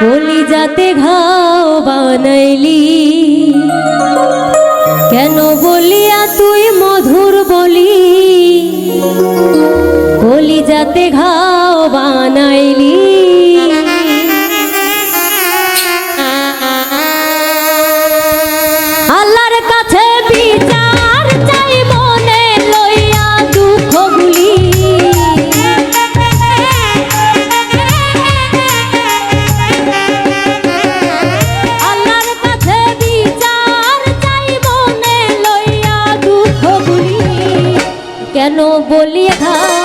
কলিজাতে ঘাও বানাইলি। কেন বলিয়া তুই মধুর বলি? কলিজাতে ঘাও বানাইলি। বলিয়া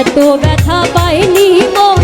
এত ব্যথা পাইনি মন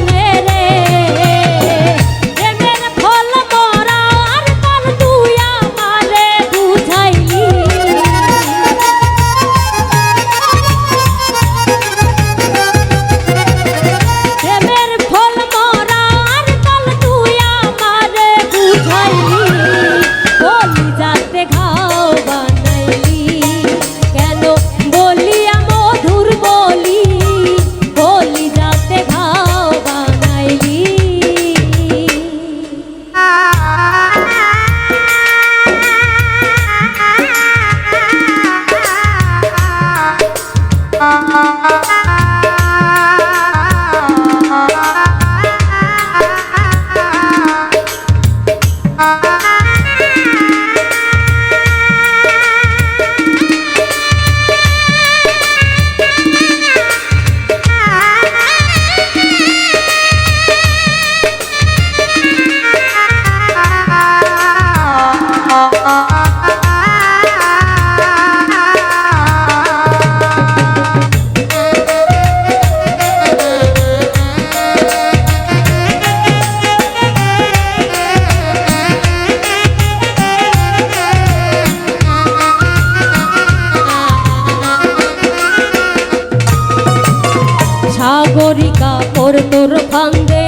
সারিকা তোর তোর ফান্দে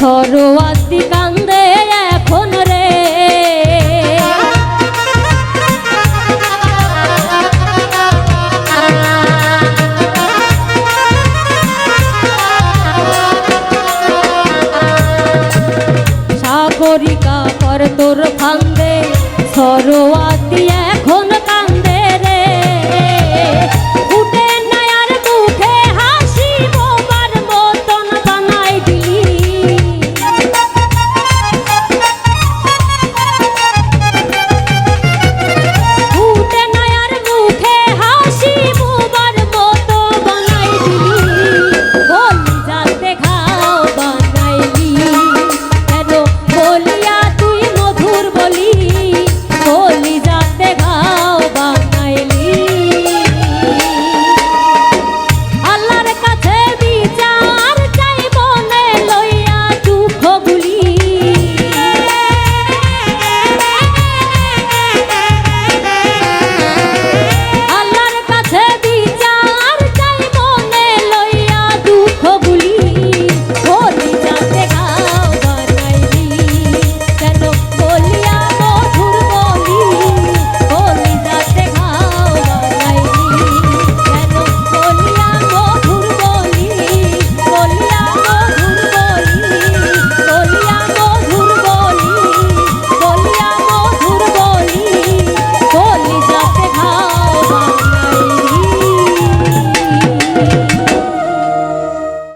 সরোয়াতি কান্দে এখন